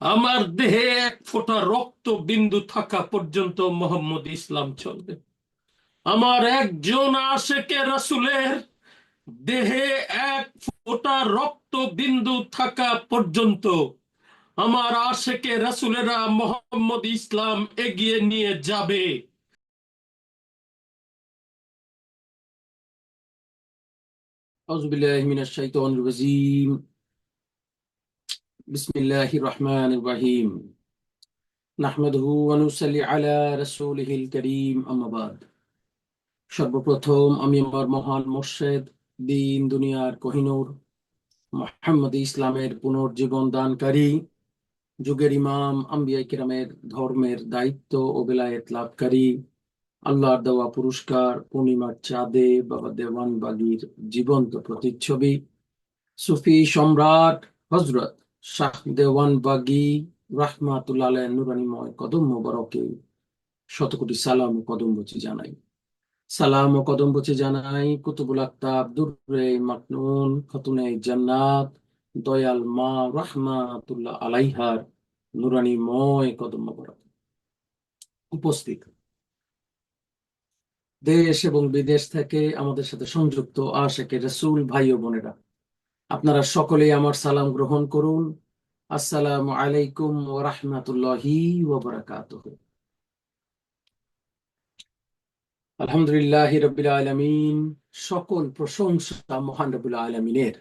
আমার দেহে এক ফোঁটা রক্ত বিন্দু থাকা পর্যন্ত মোহাম্মদ ইসলাম চলবে আমার একজন আশেকে রাসুলের দেহে এক ফোঁটা রক্ত বিন্দু থাকা পর্যন্ত আমার আশেকে রাসুলেরা মোহাম্মদ ইসলাম এগিয়ে নিয়ে যাবে أعوذ بالله من الشيطان الرجيم بسم الله الرحمن الرحيم نحمده ونصلي على رسوله الكريم أما بعد সর্বপ্রথম আমি আমার মহান মোর্শেদ দিন দুনিয়ার কোহিনুর মোহাম্মদ ইসলামের পুনর্জীবন দানকারী যুগের ইমাম আম্বিয়া কিরামের ধর্মের দায়িত্ব ও বেলায়েত লাভকারী আল্লাহর দেওয়া পুরস্কার পূর্ণিমার চাঁদে বাবা দেওয়ান বাগির জীবন্ত প্রতিচ্ছবি সুফি সম্রাট হজরত শাহ দেওয়ান বাগি রাহমাতুল্লাহ নুরানিময় কদম মোবারকে শতকোটি সালাম ও জানাই। সালাম ও কদম বচি জানাই কুতুবুল আক্তাব দুর্রে মাকনুন, খতুনে জান্নাত, দয়াল মা রাহমাতুল্লাহ আলাইহার নুরানিময় কদম মোবারক। উপস্থিত। দেশ এবং বিদেশ থেকে আমাদের সাথে সংযুক্ত আশেকে রসুল ভাই ও বোনেরা আপনারা সকলেই আমার সালাম গ্রহণ করুন। আসসালামু আলাইকুম ও রহমতুল্লাহি আলহামদুলিল্লাহ রবিল আলমিন। সকল প্রশংসা মহান রবুল আলমিনের।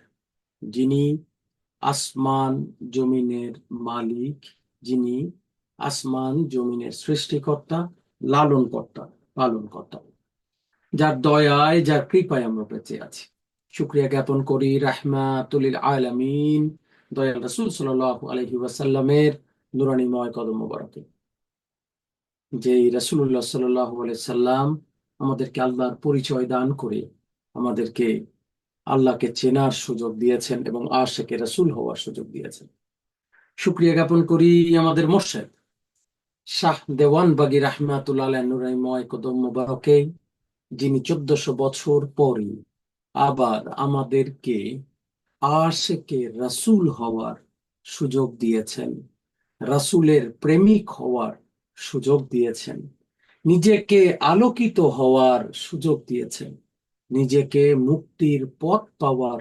যিনি আসমান জমিনের মালিক, যিনি আসমান জমিনের সৃষ্টিকর্তা, লালনকর্তা, পালনকর্তা। যার দয়ায়, যার কৃপায় আমরা বেঁচে আছি। শুক্রিয়া জ্ঞাপন করি রাহমাতুলিল আলামিন। দয়াল রাসূল সাল্লাল্লাহু আলাইহি ওয়াসাল্লামের নুরানিময় কদম মোবারকে। যে রাসূলুল্লাহ সাল্লাল্লাহু আলাইহি সাল্লাম আমাদেরকে আল্লাহর পরিচয় দান করে আমাদেরকে আল্লাহকে চেনার সুযোগ দিয়েছেন এবং আশেকে রাসূল হওয়ার সুযোগ দিয়েছেন। শুক্রিয়া জ্ঞাপন করি আমাদের মোর্শেদ শাহ দেওয়ান বাগি রাহমাতুল্লাহ নুরানিময় কদম মোবারকে, যিনি চোদ্দশো বছর পরে আবার আমাদেরকে আশেকে রাসূল হওয়ার সুযোগ দিয়েছেন, রাসূলের প্রেমিক হওয়ার সুযোগ দিয়েছেন, নিজেকে আলোকিত হওয়ার সুযোগ দিয়েছেন, নিজেকে মুক্তির পথ পাওয়ার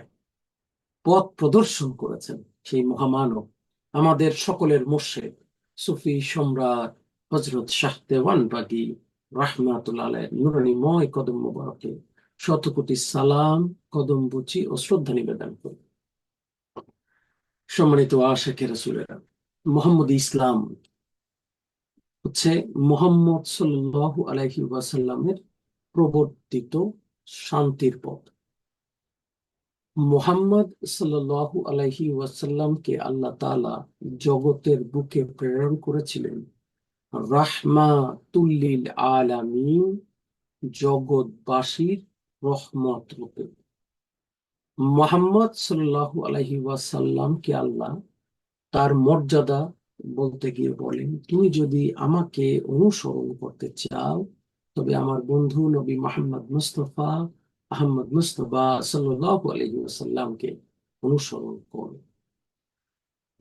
পথ প্রদর্শন করেছেন সেই মহামানব, আমাদের সকলের মোর্শেদ সুফি সম্রাট হজরত শাহ দেওয়ান বাগি রাহমাতুল্লাহ নুরানিময় কদম মুবারকে। শত কোটি সালাম, কদম বুচি ও শ্রদ্ধা নিবেদন করি। সম্মানিত আশেখ রাসুলেরা, মোহাম্মদ ইসলাম হচ্ছে মোহাম্মদ সাল্লাহ আলাইহি ওয়াসাল্লামের প্রবর্তিত শান্তির পথ। মোহাম্মদ সাল্লাহ আলাইহি ওয়াসাল্লামকে আল্লাহ তালা জগতের বুকে প্রেরণ করেছিলেন। রাহমাতুল্লিল আলামিন, জগৎবাসীর রহমত রূপে মোহাম্মদ সাল্লাহ আলহি ওয়াসাল্লামকে আল্লাহ তার মর্যাদা বলতে গিয়ে বলেন, তুমি যদি আমাকে অনুসরণ করতে চাও, তবে আমার বন্ধু নবী মোহাম্মদ মুস্তফা আহমদ মুস্তফা সাল্লাহ আলহি ওয়াসাল্লামকে অনুসরণ করো।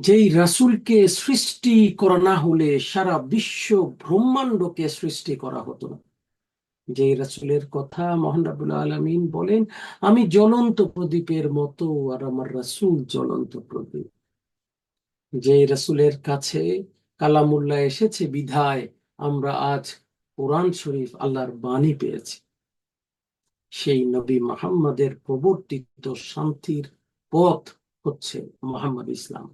যেই রাসুলকে সৃষ্টি করা না হলে সারা বিশ্ব ব্রহ্মাণ্ডকে সৃষ্টি করা হতো না। যে রাসুলের কথা মোহান রাবুল আলমিন বলেন, আমি জ্বলন্ত প্রদীপের মতো আর আমার রাসুল জ্বলন্ত প্রদীপ। যে রাসুলের কাছে কালামুল্লাহ এসেছে, বিধায় আমরা আজ কোরআন শরীফ আল্লাহর বাণী পেয়েছি। সেই নবী মোহাম্মদের প্রবর্তিত শান্তির পথ হচ্ছে মোহাম্মদ ইসলাম।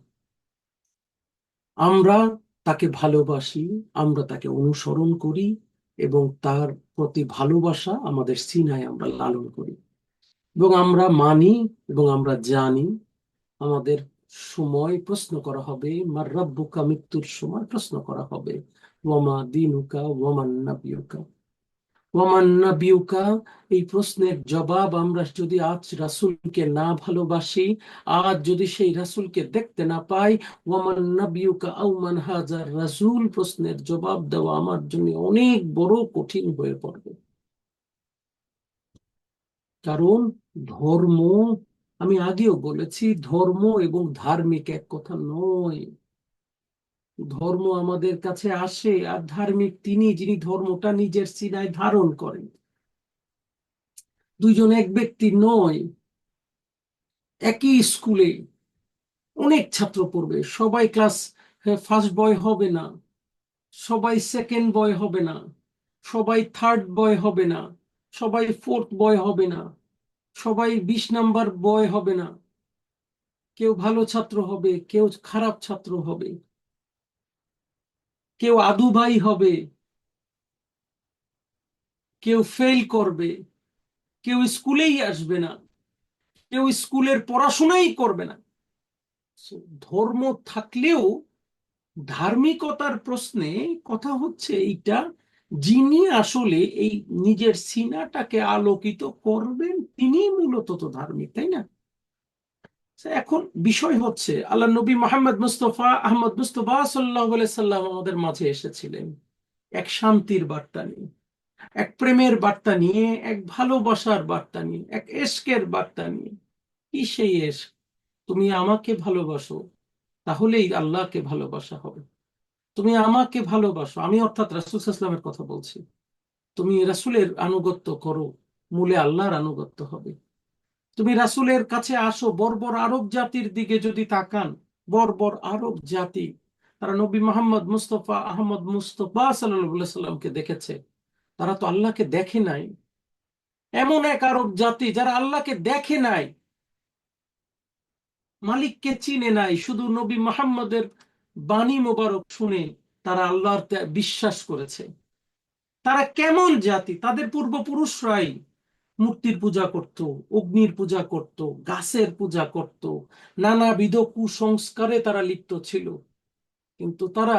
আমরা তাকে ভালোবাসি, আমরা তাকে অনুসরণ করি এবং তার প্রতি ভালোবাসা আমাদের সিনায় আমরা লালন করি। এবং আমরা মানি এবং আমরা জানি আমাদের সময় প্রশ্ন করা হবে, মার রব্বুকা মৃত্যুর সময় প্রশ্ন করা হবে। ওমা দিনুকা, ওয়ামান ওয়ামান্নাবিউকা এই প্রশ্নের জবাব আমরা যদি আজ রাসুলকে না ভালোবাসি, আজ যদি সেই রাসুলকে দেখতে না পাই হাজার রাসুল, প্রশ্নের জবাব দেওয়া আমার জন্য অনেক বড় কঠিন হয়ে পড়বে। কারণ ধর্ম, আমি আগেও বলেছি, ধর্ম এবং ধার্মিক এক কথা নয়। ধর্ম আমাদের কাছে আসে আর ধার্মিক তিনি, যিনি ধর্মটা নিজের সিনায় ধারণ করেন। দুইজন এক ব্যক্তি নয়, একই স্কুলে অনেক ছাত্র পড়বে। সবাই ক্লাস ফার্স্ট বয় হবে না, সবাই সেকেন্ড বয় হবে না, সবাই থার্ড বয় হবে না, সবাই ফোর্থ বয় হবে না, সবাই বিশ নাম্বার বয় হবে না। কেউ ভালো ছাত্র হবে, কেউ খারাপ ছাত্র হবে। কেউ আদু ভাই হবে, কেউ ফেল করবে, কেউ স্কুলেই আসবে না, কেউ স্কুলের পড়াশোনাই করবে না। ধর্ম থাকলেও ধার্মিকতার প্রশ্নে কথা হচ্ছে এইটা, যিনি আসলে এই নিজের সিনাটাকে আলোকিত করবেন তিনি মূলত তো ধার্মিক, তাই না? এখন বিষয় হচ্ছে, আল্লাহ নবী মোহাম্মদ মুস্তফা, আহমদ মুস্তফা সাল্লাহ সাল্লাম আমাদের মাঝে এসেছিলেন। এক শান্তির বার্তা নিয়ে, এক প্রেমের বার্তা নিয়ে, এক ভালোবাসার বার্তা নিয়ে, এক এশকের বার্তা নিয়ে। কি সেই এশক? তুমি আমাকে ভালোবাসো, তাহলেই আল্লাহকে ভালোবাসা হবে। তুমি আমাকে ভালোবাসো, আমি অর্থাৎ রাসুল ইসলামের কথা বলছি। তুমি রাসুলের আনুগত্য করো, মূলে আল্লাহর আনুগত্য হবে। তুমি রাসুলের কাছে আসো, বর্বর আরব জাতির দিকে যদি তাকান, বর্বর আরব জাতি। তারা নবী মোহাম্মদ মুস্তফা, আহমদ মুস্তফা সাল্লামকে দেখেছে। তারা তো আল্লাহকে দেখে নাই। এমন এক আরব জাতি যারা আল্লাহকে দেখে নাই, মালিককে চিনে নাই, শুধু নবী মোহাম্মদের বাণী মোবারক শুনে তারা আল্লাহর বিশ্বাস করেছে। তারা কেমন জাতি? তাদের পূর্বপুরুষরাই মূর্তির পূজা করত, অগ্নির পূজা করত, গাছের পূজা করত। নানাবিধ কুসংস্কারে তারা লিপ্ত ছিল। কিন্তু তারা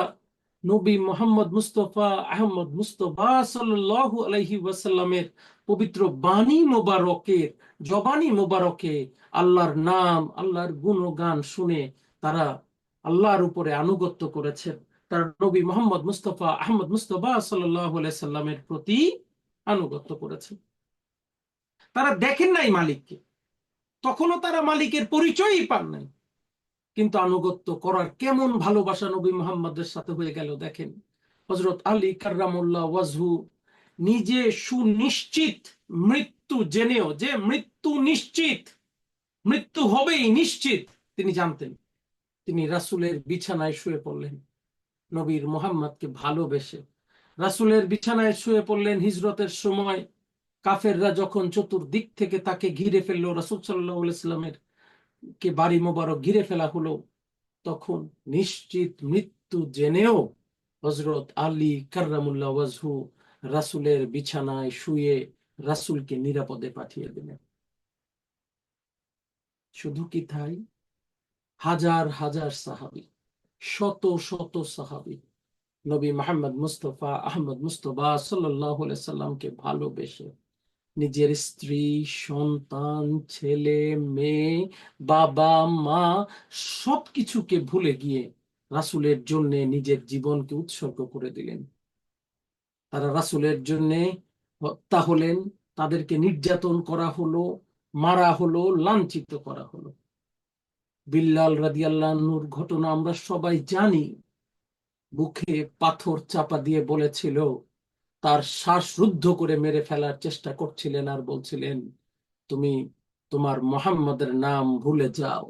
নবী মোহাম্মদ মুস্তফা আহমদ মুস্তফা সাল্লাল্লাহু আলাইহি ওয়াসাল্লামের পবিত্র বাণী মোবারকের, জবানি মোবারকে আল্লাহর নাম, আল্লাহর গুণগান শুনে তারা আল্লাহর উপরে আনুগত্য করেছেন। তারা নবী মোহাম্মদ মুস্তফা আহমদ মুস্তফা আলাইহি সাল্লামের প্রতি আনুগত্য করেছেন। তারা দেখেন নাই মালিককে। তখনও তারা মালিকের পরিচয়ই পান নাই। কিন্তু আনুগত্য করার কেমন ভালোবাসা নবী মোহাম্মদের সাথে হয়ে গেল দেখেন। হজরত আলী কার্রামুল্লাহ ওয়াজহু নিজে সুনিশ্চিত মৃত্যু জেনেও যে মৃত্যু নিশ্চিত, মৃত্যু হবেই নিশ্চিত, তিনি জানতেন। তিনি রাসূলের বিছানায় শুয়ে পড়লেন, নবীর মোহাম্মদকে ভালোবেসে। রাসূলের বিছানায় শুয়ে পড়লেন হিজরতের সময় কাফেররা যখন চতুর্দিক থেকে তাকে ঘিরে ফেলল, রাসূল সাল্লাহ সাল্লামের কে বাড়ি মোবারক ঘিরে ফেলা হলো, তখন নিশ্চিত মৃত্যু জেনেও হজরত আলী কার্রামুল্লাহ রাসূলের বিছানায় শুয়ে রাসূলকে নিরাপদে পাঠিয়ে দিলেন। শুধু কি তাই? হাজার হাজার সাহাবি, শত শত সাহাবি নবী মোহাম্মদ মুস্তফা আহমদ মুস্তফা সাল্লাহ সাল্লামকে ভালোবেসে নিজের স্ত্রী, সন্তান, ছেলে, মেয়ে, বাবা, মা সবকিছুকে ভুলে গিয়ে রাসূলের জন্য নিজের জীবনকে উৎসর্গ করে দিলেন। তারা রাসূলের জন্য হত্যা হলেন, তাদেরকে নির্যাতন করা হলো, মারা হলো, লাঞ্ছিত করা হলো। বিল্লাল রাদিয়াল্লাহুর ঘটনা আমরা সবাই জানি। বুকে পাথর চাপা দিয়ে বলেছিল তার শ্বাস রুদ্ধ করে মেরে ফেলার চেষ্টা করছিলেন আর বলছিলেন, তুমি তোমার মোহাম্মদের নাম ভুলে যাও।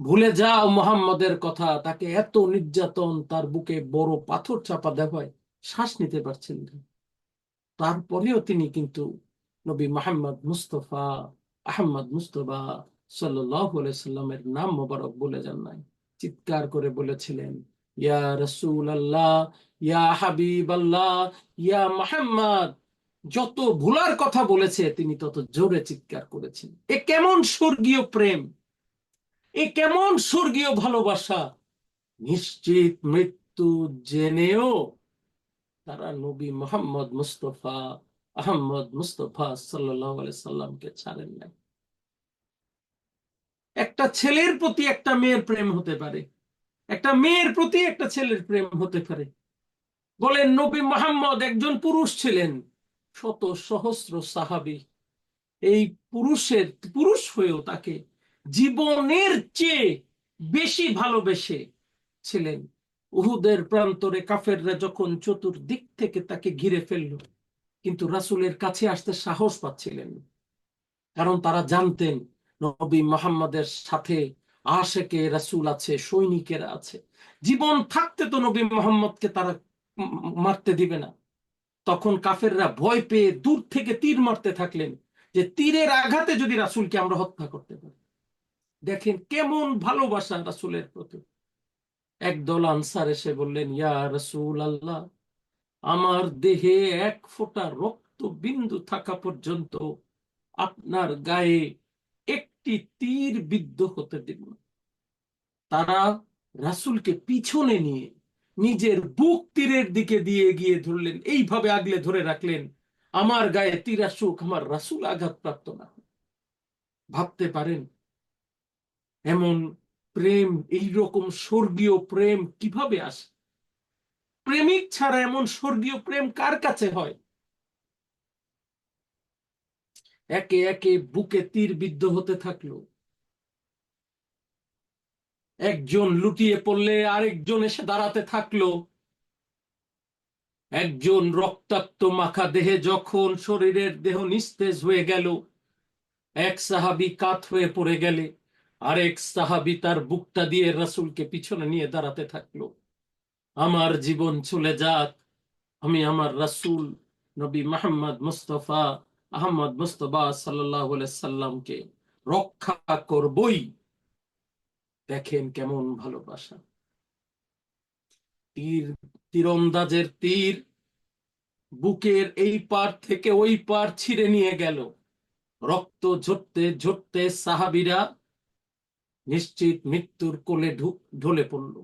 ভুলে যাও মোহাম্মদের কথা। তাকে এত নির্যাতন, তার বুকে বড় পাথর চাপা দেওয়ায় শ্বাস নিতে পারছেন না। তারপরেও তিনি কিন্তু নবী মোহাম্মদ মুস্তফা, আহমদ মুস্তফা সাল্লাহ সাল্লামের নাম মোবারক বলে যান নাই। চিৎকার করে বলেছিলেন ইয়া রসুল ইয়া হাবিব আল্লাহ ইয়া মোহাম্মদ যত ভুলার কথা বলেছে, তিনি তত জোরে চিৎকার করেছেন। এ কেমন স্বর্গীয় প্রেম! এ কেমন স্বর্গীয় ভালোবাসা! নিশ্চিত মৃত্যু জেনেও তারা নবী মোহাম্মদ মুস্তফা, আহম্মদ মুস্তফা সাল্লাহ সাল্লামকে ছাড়েন নাই। একটা ছেলের প্রতি একটা মেয়ের প্রেম হতে পারে। একটা মেয়ের প্রতি একটা ছেলের প্রেম হতে পারে। বলেন, নবী মোহাম্মদ একজন পুরুষ ছিলেন, শত সহস্র সাহাবি। এই পুরুষের, পুরুষ হয়েও তাকে জীবনের চেয়ে বেশি ভালোবেসে ছিলেন। উহুদের প্রান্তরে কাফেররা যখন চতুর্দিক থেকে তাকে ঘিরে ফেলল, কিন্তু রাসূলের কাছে আসতে সাহস পাচ্ছিলেন কারণ তারা জানতেন, নবী মোহাম্মদের সাথে আশেকে রাসূল আছে, সৈনিকেরা আছে। জীবন থাকতে তো নবী মোহাম্মদকে তারা মারতে দিবে না। তখন কাফেররা ভয় পেয়ে দূর থেকে তীর মারতে থাকলেন যে তীরের আঘাতে যদি রাসূলকে আমরা হত্যা করতে পারি। দেখেন কেমন ভালোবাসা রাসূলের প্রতি। একদল আনসার এসে বললেন, ইয়া রাসূল আল্লাহ আমার দেহে এক ফোঁটা রক্ত বিন্দু থাকা পর্যন্ত আপনার গায়ে একটি তীর বিদ্ধ হতে দিব না তারা রাসূলকে পিছনে নিয়ে নিজের বুক তীরের দিকে দিয়ে গিয়ে ধরলেন। এইভাবে আগলে ধরে রাখলেন, আমার গায়ে তীর আসুক, আমার রাসূল আঘাতপ্রাপ্ত না ভাবতে পারেন, এমন প্রেম এই রকম স্বর্গীয় প্রেম কীভাবে আসে? প্রেমিক ছাড়া এমন স্বর্গীয় প্রেম কার কাছে হয়? একে একে বুকে তীর বিদ্ধ হতে থাকল। একজন লুটিয়ে পড়লে আরেকজন এসে দাঁড়াতে থাকল। একজন রক্তাক্ত মাখা দেহে যখন শরীরের দেহ নিস্তেজ হয়ে গেল, এক সাহাবি কাত হয়ে পড়ে গেলে, আরেক সাহাবি তার বুকটা দিয়ে রাসূলকে পিছনে নিয়ে দাঁড়াতে থাকল। আমার জীবন চলে যাক, আমি আমার রাসূল নবী মোহাম্মদ মুস্তফা আহমদ মুস্তফা সাল্লাহ সাল্লামকে রক্ষা করবই। দেখেন কেমন ভালোবাসা। তীর, তীরন্দাজের তীর বুকের এই পার থেকে ওই পার ছিঁড়ে নিয়ে গেল। রক্ত ঝরতে ঝরতে সাহাবিরা নিশ্চিত মৃত্যুর কোলে ঢলে পড়ল।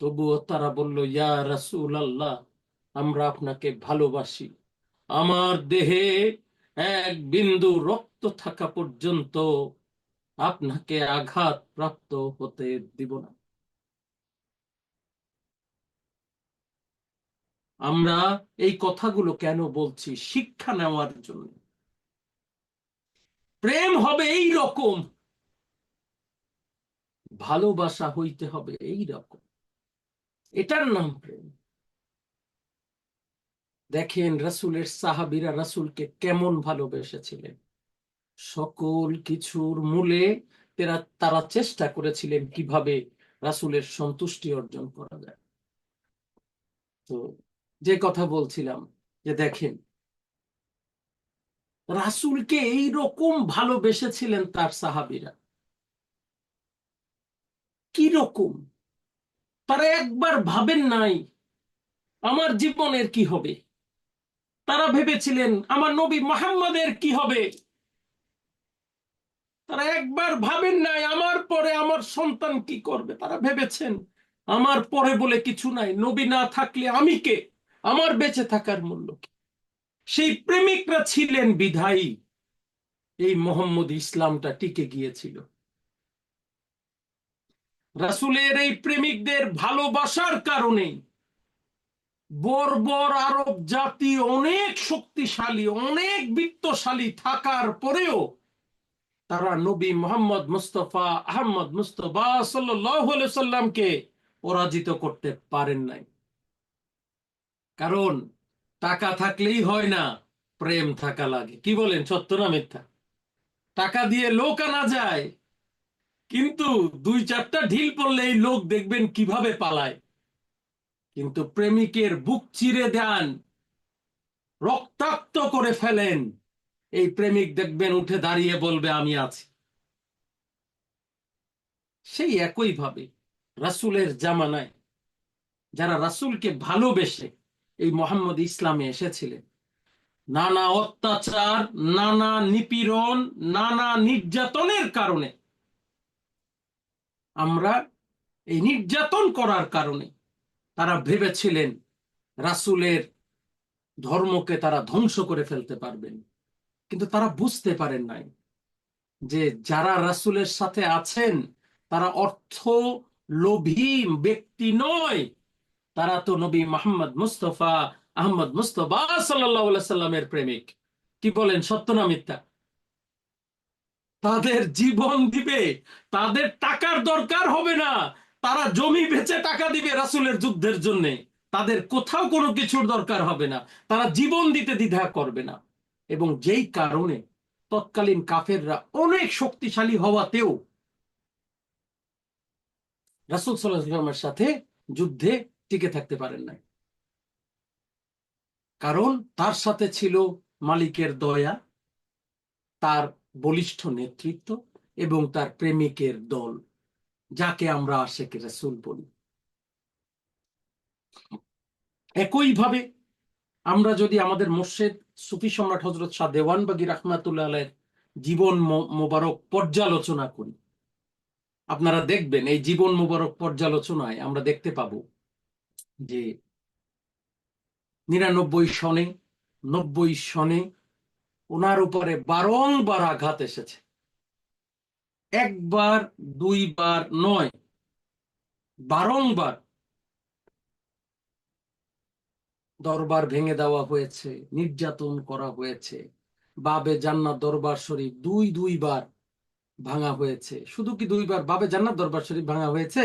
তবুও তারা বলল, ইয়া রাসূল আল্লাহ আমরা আপনাকে ভালোবাসি। আমার দেহে এক বিন্দু রক্ত থাকা পর্যন্ত আপনাকে আঘাত প্রাপ্ত হতে দিব না। আমরা এই কথাগুলো কেন বলছি শিক্ষা নেওয়ার জন্য? প্রেম হবে এই রকম। ভালোবাসা হইতে হবে এই রকম। এটার নাম প্রেম। দেখেন রাসূলের সাহাবীরা রাসূলকে কেমন ভালোবেসেছিলেন। সকল কিছুর মূলে তারা তারা চেষ্টা করেছিলেন কীভাবে রাসুলের সন্তুষ্টি অর্জন করা যায়। তো যে কথা বলছিলাম যে দেখেন, রাসূলকে এই রকম ভালোবেসেছিলেন তার সাহাবিরা। কি রকম তারা একবার ভাবেন নাই, আমার জীবনের কি হবে? তারা ভেবেছিলেন, আমার নবী মোহাম্মদের কি হবে? তারা একবার ভাবেন নাই, আমার পরে আমার সন্তান কি করবে? তারা ভেবেছেন, আমার পরে বলে কিছু নাই। নবী না থাকলে আমি কে? আমার বেঁচে থাকার মূল্য কি? সেই প্রেমিকরা ছিলেন বিধায়ী। এই মোহাম্মদ ইসলামটা টিকে গিয়েছিল। রাসুলের এই প্রেমিকদের ভালোবাসার কারণে বর্বর আরব জাতি অনেক শক্তিশালী, অনেক বিত্তশালী থাকার পরেও তারা নবী মোহাম্মদ মুস্তফা আহমদ মুস্তফা সাল্লামকে পরাজিত করতে পারেন নাই। কারণ টাকা থাকলেই হয় না, প্রেম থাকা লাগে। কি বলেন? সত্য না মিথ্যা? টাকা দিয়ে লোক আনা যায়, কিন্তু দুই চারটা ঢিল পড়লে এই লোক দেখবেন কীভাবে পালায়। কিন্তু প্রেমিকের বুক চিরে দেন, রক্তাক্ত করে ফেলেন। এই প্রেমিক দেখবেন উঠে দাঁড়িয়ে বলবে, আমি আছি। সেই একই ভাবে রাসূলের জামানায় যারা রাসূলকে ভালোবেসে এই মোহাম্মদ ইসলামে এসেছিলেন, নানা অত্যাচার, নানা নিপীড়ন, নানা নির্যাতনের কারণে, আমরা এই নির্যাতন করার কারণে তারা ভেবেছিলেন রাসূলের ধর্মকে তারা ধ্বংস করে ফেলতে পারবেন। কিন্তু তারা বুঝতে পারেন নাই যে যারা রাসূলের সাথে আছেন, তারা অর্থ লোভী ব্যক্তি নয়। তারা তো নবী মোহাম্মদ মুস্তফা, আহমদ মুস্তফা সাল্লামের প্রেমিক। কি বলেন, সত্য না মিথ্যা? তাদের জীবন দিবে, তাদের টাকার দরকার হবে না। তারা জমি বেচে টাকা দিবে রাসূলের যুদ্ধের জন্য। তাদের কোথাও কোনো কিছুর দরকার হবে না। তারা জীবন দিতে দ্বিধা করবে না। এবং যেই কারণে তৎকালীন কাফেররা অনেক শক্তিশালী হওয়াতেও রাসূল ওয়াসাল্লামের সাথে যুদ্ধে টিকে থাকতে পারেন নাই। কারণ তার সাথে ছিল মালিকের দয়া, তার বলিষ্ঠ নেতৃত্ব এবং তার প্রেমিকের দল। যাকে আমরা আশেকে রাসূল বলি। একইভাবে আমরা যদি আমাদের মোর্শেদ সুফি সম্রাট হজরত শাহ দেওয়ানবাগি রহমাতুল্লাহ জীবন মোবারক পর্যালোচনা করি। আপনারা দেখবেন এই জীবন মোবারক পর্যালোচনায় আমরা দেখতে পাবো যে নিরানব্বই সনে, নব্বই সনে ওনার উপরে বারংবার আঘাত এসেছে। একবার, দুইবার, নয়। বারংবার দরবার ভেঙে দেওয়া হয়েছে, নির্যাতন করা হয়েছে, বাবে জান্নাত দরবার শরীফ দুই, দুইবার ভাঙা হয়েছে। শুধু কি দুইবার বাবে জান্নাত দরবার শরীফ ভাঙা হয়েছে?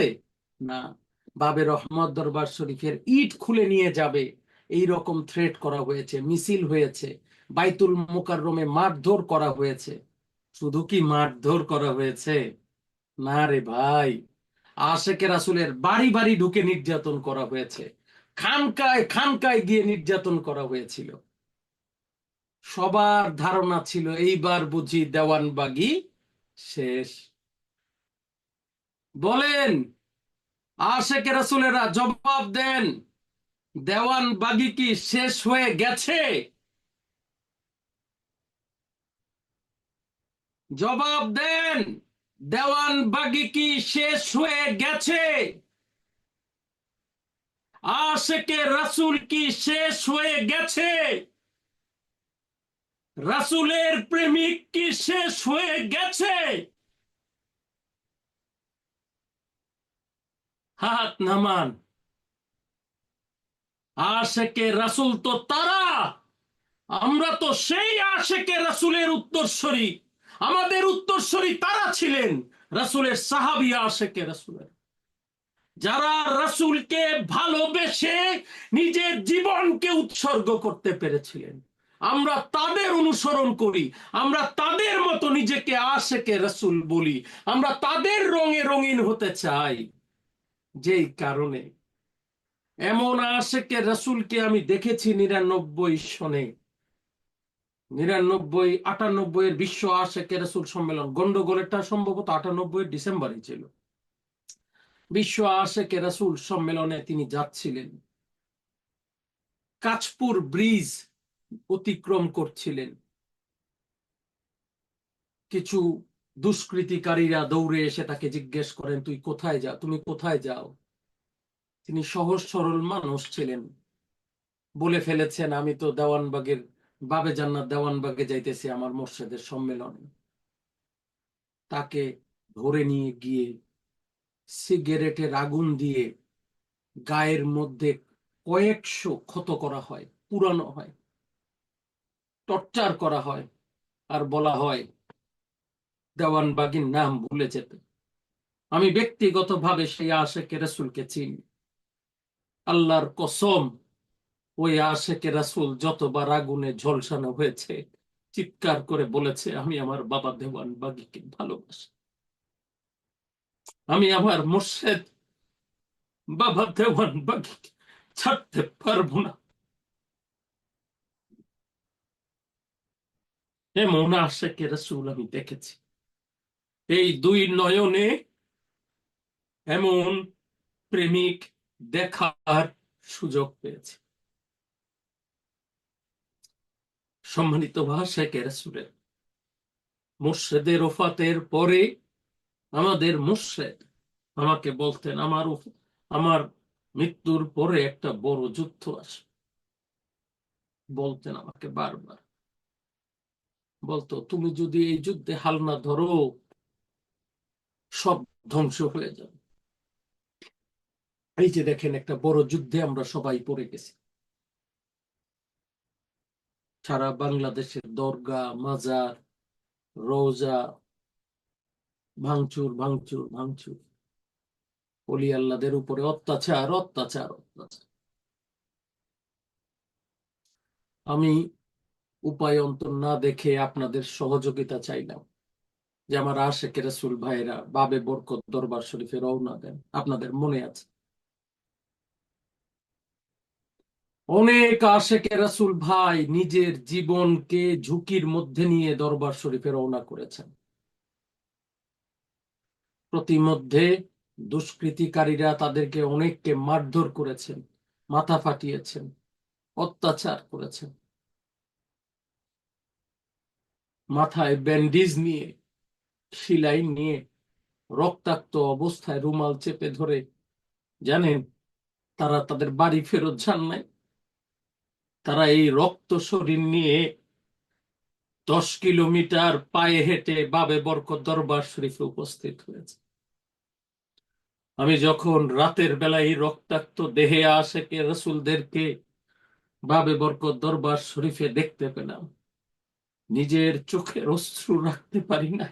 না। বাবে রহমত দরবার শরীফের ইট খুলে নিয়ে যাবে। এই রকম থ্রেট করা হয়েছে, মিছিল হয়েছে, বাইতুল মোকাররমে মারধর করা হয়েছে। শুধু কি মারধর করা হয়েছে? না রে ভাই আশেকে রাসুলের বাড়ি বাড়ি ঢুকে নির্যাতন করা হয়েছে। খানকায় খানকায় গিয়ে নির্যাতন করা হয়েছিল। সবার ধারণা ছিল, এইবার বুঝি দেওয়ানবাগি শেষ। বলেন আশেকে রাসুলেরা জবাব দেন, দেওয়ানবাগি কি শেষ হয়ে গেছে? জবাব দেন দেওয়ানবাগি কি শেষ হয়ে গেছে? আশেকে রাসুল কি শেষ হয়ে গেছে? রাসুলের প্রেমিক কি শেষ হয়ে গেছে? হাত নামান। আশেকে রাসুল তো তারা, আমরা তো সেই আশেকে রাসুলের উত্তরস্বরী আমাদের উত্তরস্বরী তারা ছিলেন রাসুলের সাহাবি আশেকে রাসুলের। যারা রাসুলকে ভালোবেসে নিজের জীবনকে উৎসর্গ করতে পেরেছিলেন। আমরা তাদের অনুসরণ করি, আমরা তাদের মতো নিজেকে আশেকে রসুল বলি, আমরা তাদের রঙে রঙিন হতে চাই। যেই কারণে এমন আশেকে রসুলকে আমি দেখেছি নিরানব্বই সনে। নিরানব্বই, আটানব্বই এর বিশ্ব আশেকে রসুল সম্মেলন গন্ডগোলেরটা সম্ভবত আটানব্বই ডিসেম্বরে ছিল। বিশ্ব আশেকে রসুল সম্মেলনে তিনি যাচ্ছিলেন। কাঁচপুর ব্রিজ অতিক্রম করছিলেন। কিছু দুষ্কৃতিকারীরা দৌড়ে এসে তাকে জিজ্ঞেস করেন, তুই কোথায় যা? তুমি কোথায় যাও? তিনি সহজ সরল মানুষ ছিলেন। বলে ফেলেছেন, আমি তো দেওয়ানবাগের বাবে জান্নাত দেওয়ানবাগে যাইতেছি আমার মোর্শেদের সম্মেলনে। তাকে ধরে নিয়ে গিয়ে সিগারেটের আগুন দিয়ে গায়ের মধ্যে কয়েকশো ক্ষত করা হয়, পুরানো হয়, টর্চার করা হয় আর বলা হয়, দেওয়ানবাগির নাম ভুলে যেতে। আমি ব্যক্তিগতভাবে সেই আশেকে রসুলকে চিনি। আল্লাহর কসম ওই আশেকে রাসুল যতবার আগুনে ঝলসানো হয়েছে, চিৎকার করে বলেছে, আমি আমার বাবা দেওয়ান বাগিকে ভালোবাসি। আমি আমার মোর্শেদ বাবা দেওয়ান বাগিকে ছাড়তে পারব না। এমন আশেকে রাসুল আমি দেখেছি। এই দুই নয়নে এমন প্রেমিক দেখার সুযোগ পেয়েছে। সম্মানিত ভাষাকে রাসুলের মুর্শেদের ওফাতের পরে আমাদের মুর্শেদ আমাকে বলতেন, আমার আমার মৃত্যুর পরে একটা বড় যুদ্ধ আসে বলতেন আমাকে বারবার। বলতো, তুমি যদি এই যুদ্ধে হাল না ধরো, সব ধ্বংস হয়ে যাবে। এই যে দেখেন, একটা বড় যুদ্ধে আমরা সবাই পড়ে গেছি। সারা বাংলাদেশের দরগা, মাজার, রোজা, ভাঙচুর ভাঙচুর ভাঙচুর। অলি আল্লাদের উপরে অত্যাচার অত্যাচার অত্যাচার। আমি উপায় অন্তর না দেখে আপনাদের সহযোগিতা চাইলাম যে আমার আশেখ রাসুল ভাইরা বাবে বরকত দরবার শরীফে রওনা দেন। আপনাদের মনে আছে? অনেক আশেখ রাসুল ভাই নিজের জীবনকে ঝুঁকির মধ্যে নিয়ে দরবার শরীফে রওনা করেছেন। প্রতিমধ্যে দুষ্কৃতিকারীরা তাদেরকে অনেককে মারধর করেছেন, মাথা ফাটিয়েছেন, অত্যাচার করেছেন। মাথায় ব্যান্ডিজ নিয়ে, সিলাই নিয়ে, রক্তাক্ত অবস্থায় রুমাল চেপে ধরে, জানেন, তারা তাদের বাড়ি ফেরত যান নাই। তারা এই রক্ত শরীর নিয়ে দশ কিলোমিটার পায়ে হেঁটে বাবে বরকত দরবার শরীফে উপস্থিত হয়েছে। আমি যখন রাতের বেলায় এই রক্তাক্ত দেহে আশেকে রসুলদেরকে বাবে বরকত দরবার শরীফে দেখতে পেলাম, নিজের চোখের অশ্রু রাখতে পারি না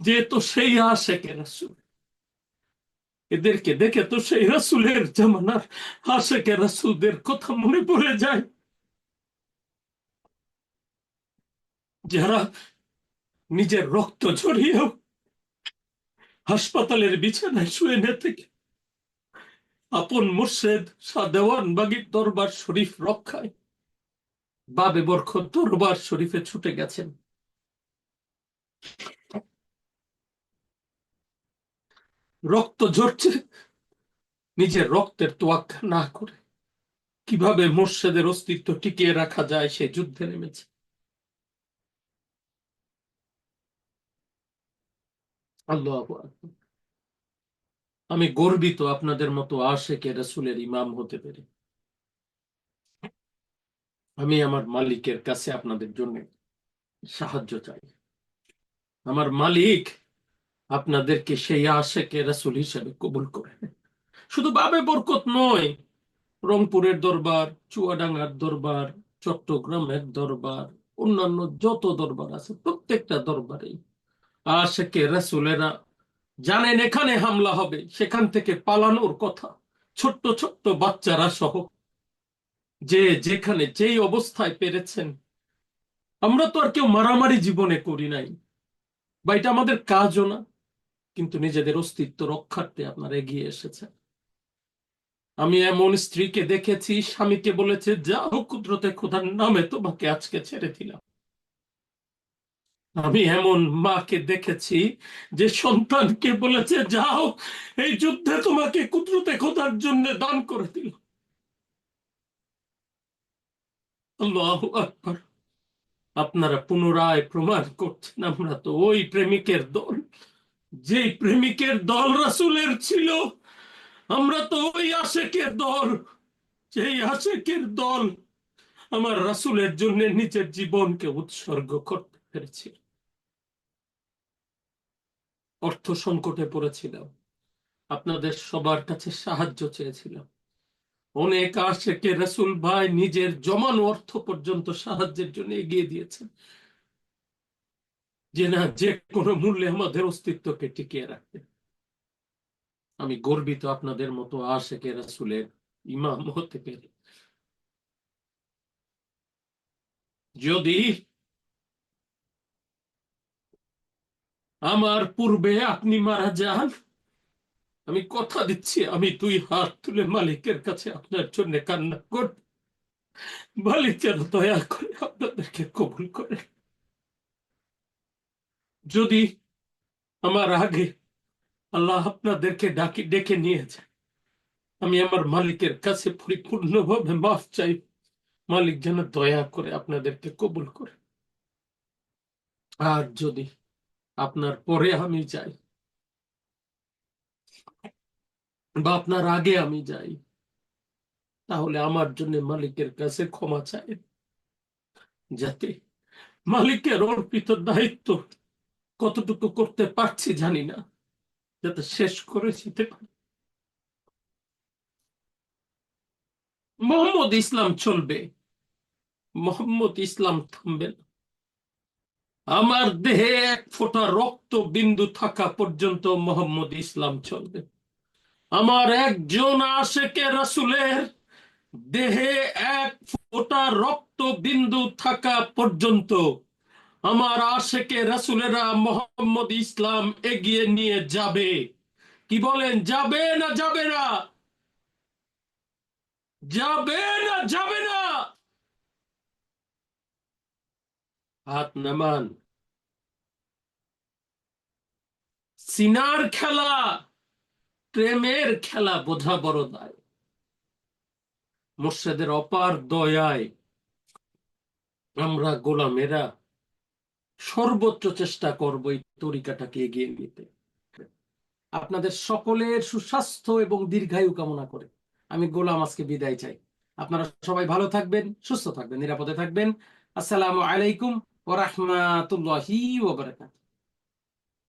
যেহেতু সেই আশেকে রসুল। এদেরকে দেখে তো সেই রসুলের জামানার আশেকে রসুলদের কথা মনে পড়ে যায়। যারা নিজের রক্ত ঝরিয়েও হাসপাতালের বিছানায় শুয়ে নে থেকে আপন মুর্শেদ সাদেওয়ান বাগির দরবার শরীফ রক্ষায় বাবে বরকত দরবার শরীফে ছুটে গেছেন। রক্ত ঝরছে। নিজের রক্তের তোয়াক্কা না করে কীভাবে মোর্শেদের অস্তিত্ব টিকিয়ে রাখা যায় সে যুদ্ধে নেমেছে। আমি গর্বিত আপনাদের মতো আশেকে রসুলের ইমাম হতে পেরে। আমি আমার মালিকের কাছে আপনাদের জন্য সাহায্য চাই। আমার মালিক আপনাদেরকে সেই আশেকে রাসুল হিসেবে কবুল করে। শুধু বাবে বরকত নয়, রংপুরের দরবার, চুয়াডাঙ্গার দরবার, চট্টগ্রামের দরবার, অন্যান্য যত দরবার আছে, প্রত্যেকটা দরবারেই আশেকে রসুলেরা জানেন এখানে হামলা হবে, সেখান থেকে পালানোর কথা। ছোট্ট ছোট্ট বাচ্চারা সহ যে যেখানে যেই অবস্থায় পেরেছেন, আমরা তো আর কেউ মারামারি জীবনে করি নাই। বা এটা আমাদের কাজও না। কিন্তু নিজেদের অস্তিত্ব রক্ষার্থে আপনারা এগিয়ে এসেছেন আমি এমন স্ত্রীকে দেখেছি, স্বামীকে বলেছে, যা কুদরতে খোদার নামে তোমাকে আজকে ছেড়ে দিলাম। আমি এমন মাকে দেখেছি যে সন্তানকে বলেছে, যাও, এই যুদ্ধে তোমাকে কুদরতে খোদার জন্য দান করে দিল আপনারা পুনরায় প্রমাণ করছেন, আমরা তো ওই প্রেমিকের দল। যে প্রেমিকের দল রাসুলের ছিল, আমরা তো ওই আশেকের দল, যেই আশেকের দল আমার রাসুলের জন্য নিজের জীবনকে উৎসর্গ করতে পেরেছিল অর্থ সংকটে পড়েছিলাম। আপনাদের সবার কাছে সাহায্য চেয়েছিলাম। অনেক আশেকে রসুল ভাই নিজের জমানো অর্থ পর্যন্ত সাহায্যের জন্য এগিয়ে দিয়েছেন। যে না, যে কোনো মূল্যে আমাদের অস্তিত্বকে টিকিয়ে রাখতে আমি গর্বিত আপনাদের মতো আশেকে রসুলের ইমাম হতে পেরে। যদি আমার পূর্বে আপনি মারা যান, আমি কথা দিচ্ছি, আমি দুই হাত তুলে মালিকের কাছে আপনার জন্য কান্না কর। মালিক যেন দয়া করে আপনাদেরকে কবুল করে যদি আমার আগে আল্লাহ আপনাদেরকে ডাকি, ডেকে নিয়েছে, আমি আমার মালিকের কাছে পরিপূর্ণভাবে মাফ চাই। মালিক যেন দয়া করে আপনাদেরকে কবুল করে। আর যদি আপনার পরে আমি যাই বা আপনার আগে আমি যাই, তাহলে আমার জন্য মালিকের কাছে ক্ষমা চাই, যাতে মালিকের অর্পিত দায়িত্ব কতটুকু করতে পারছি জানি না। যাতে শেষ করে যেতে পারি। মোহাম্মদ ইসলাম চলবে। মোহাম্মদ ইসলাম থামবে না। আমার দেহে এক ফোঁটা রক্ত বিন্দু থাকা পর্যন্ত মোহাম্মদ ইসলাম চলবে। আমার একজন আশেকে রাসুলের দেহে এক ফোঁটা রক্ত বিন্দু থাকা পর্যন্ত আমার আশেকে রাসূলেরা মোহাম্মদ ইসলাম এগিয়ে নিয়ে যাবে। কি বলেন, যাবে না যাবে না? যাবে না যাবে না? হাত নামান। সিনার খেলা, প্রেমের খেলা বোঝা বড় দায়। মোর্শেদের অপার দয়ায় আমরা গোলামেরা সর্বোচ্চ চেষ্টা করব এই তরিকাটাকে এগিয়ে নিতে। আপনাদের সকলের সুস্বাস্থ্য এবং দীর্ঘায়ু কামনা করে আমি গোলাম আজকে বিদায় চাই। আপনারা সবাই ভালো থাকবেন, সুস্থ থাকবেন, নিরাপদে থাকবেন। আসসালামু আলাইকুম ওরা রাহমাতুল্লাহি ওয়া বারাকাতুহু।